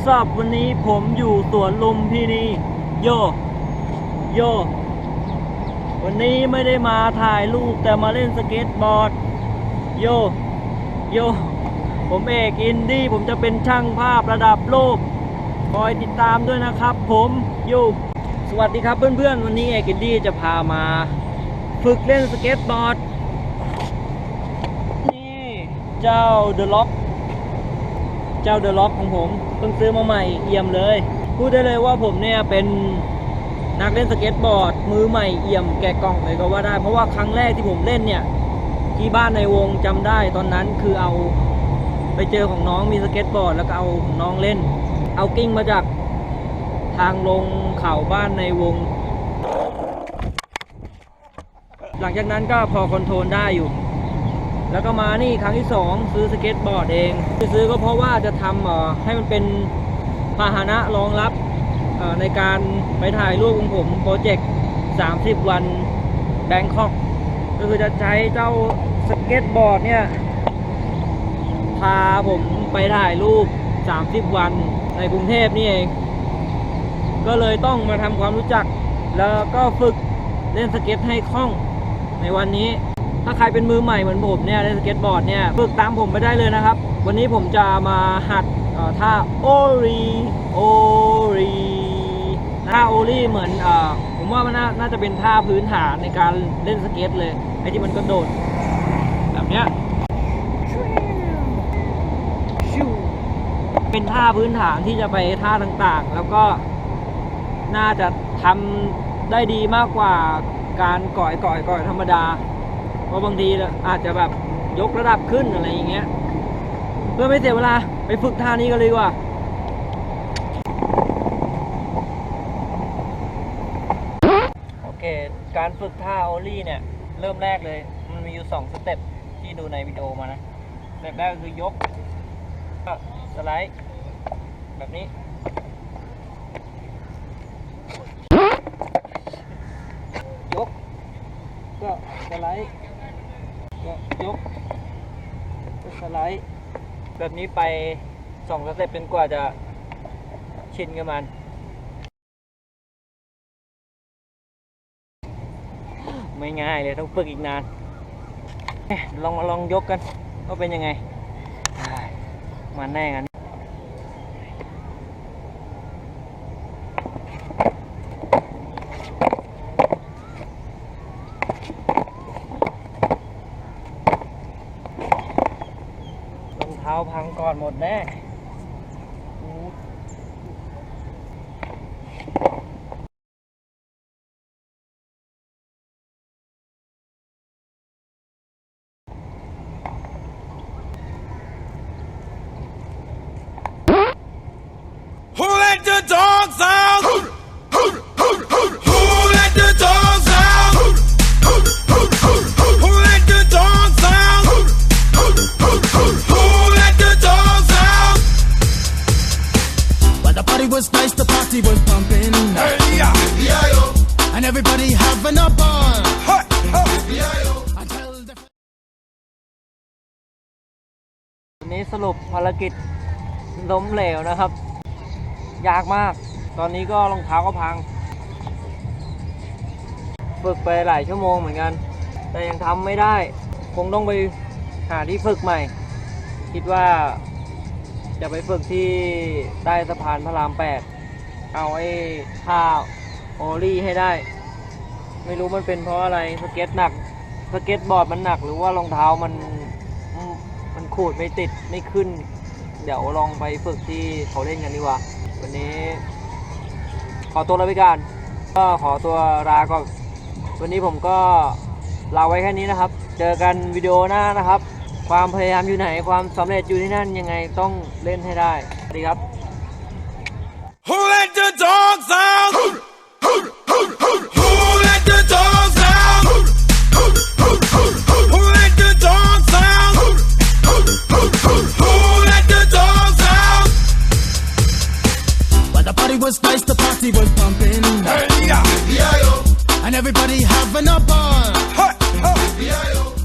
วัสบวันนี้ผมอยู่สวนลุมพินีโย โย วันนี้ไม่ได้มาถ่ายรูปแต่มาเล่นสเก็ตบอร์ด โย โย ผมเอกอินดี้ผมจะเป็นช่างภาพระดับโลก คอยติดตามด้วยนะครับ ผมโย สวัสดีครับเพื่อนๆ วันนี้เอกอินดี้จะพามา ฝึกเล่นสเก็ตบอร์ด นี่ เจ้าเดอะล็อก เจ้าเดอะล็อกของผมเพิ่งซื้อมาใหม่เอี่ยมเลย พูดได้เลยว่าผมเนี่ยเป็นนักเล่นสเก็ตบอร์ด มือใหม่เอี่ยมแกะกล่องเลยก็ว่าได้ เพราะว่าครั้งแรกที่ผมเล่นเนี่ย ที่บ้านในวงจำได้ตอนนั้นคือเอาไปเจอของน้องมีสเก็ตบอร์ดแล้วก็เอาของน้องเล่น เอากิ้งมาจากทางลงเขาบ้านในวง หลังจากนั้นก็พอคอนโทรลได้อยู่ แล้วก็มานี่ครั้งที่สองซื้อสเก็ตบอร์ดเองที่ซื้อก็เพราะว่าจะทำเออให้มันเป็นพาหนะรองรับเอ่อในการไปถ่ายรูปของผมโปรเจกต์ 30 วันแบงคอกก็คือจะใช้เจ้าสเก็ตบอร์ดเนี่ยพาผมไปถ่ายรูป 30 วันในกรุงเทพนี่เอง ก็เลยต้องมาทำความรู้จัก แล้วก็ฝึกเล่นสเก็ตให้คล่องในวันนี้ ถ้าใครเป็นมือใหม่เหมือนผมเนี่ยเล่นสเก็ตบอร์ดเนี่ยฝึกตามผมไปได้เลยนะครับ วันนี้ผมจะมาหัดท่าโอรีโอรีท่าโอรีเหมือนอผมว่ามันน่าน่าจะเป็นท่าพื้นฐานในการเล่นสเก็ตเลยไอ้ที่มันกระโดดแบบเนี้ยเป็นท่าพื้นฐานที่จะไปท่าต่างๆ แล้วก็น่าจะทำได้ดีมากกว่าการก่อยก่อยก่อยธรรมดา เพราะบางทีอาจจะแบบยกระดับขึ้นอะไรอย่างเงี้ย เพื่อไม่เสียเวลาไปฝึกท่านี้กันเลยว่าโอเค การฝึกท่าโอลี่เนี่ย เริ่มแรกเลย มันมีอยู่สองสเต็ปที่ดูในวิดีโอมานะสเต็ปแรกคือยกก็สไลด์ แบบนี้ยกก็สไลด์ ยกสไลด์ แบบนี้ไปสองสเต็ปเป็นกว่าจะชินกับมัน ไม่ง่ายเลยต้องฝึกอีกนาน ลองมาลองยกกันว่าเป็นยังไงมาแน่กัน เท้าพังก่อนหมดแน่ สรุปภารกิจล้มเหลวนะครับ ยากมาก ตอนนี้ก็รองเท้าก็พัง ฝึกไปหลายชั่วโมงเหมือนกัน แต่ยังทำไม่ได้ คงต้องไปหาที่ฝึกใหม่ คิดว่าจะไปฝึกที่ใต้สะพานพระราม8เอาไอ้ท่าโอลี่ให้ได้ ไม่รู้มันเป็นเพราะอะไรสเก็ตหนักสเก็ตบอร์ดมันหนักหรือว่ารองเท้ามันอืมมัน ขูดไม่ติดไม่ขึ้น เดี๋ยวลองไปฝึกที่เขาเล่นกันดีกว่า วันนี้ ขอตัวลาไปก่อนก็ขอตัวลาก่อนวันนี้ผมก็ลาไว้แค่นี้นะครับ เจอกันวิดีโอหน้านะครับ ความพยายามอยู่ไหนความสำเร็จอยู่ที่นั่นยังไงต้องเล่นให้ได้สวัสดีครับ the party was nice, the party was pumping, Hey, yeah, and everybody having a ball. Hey, hey,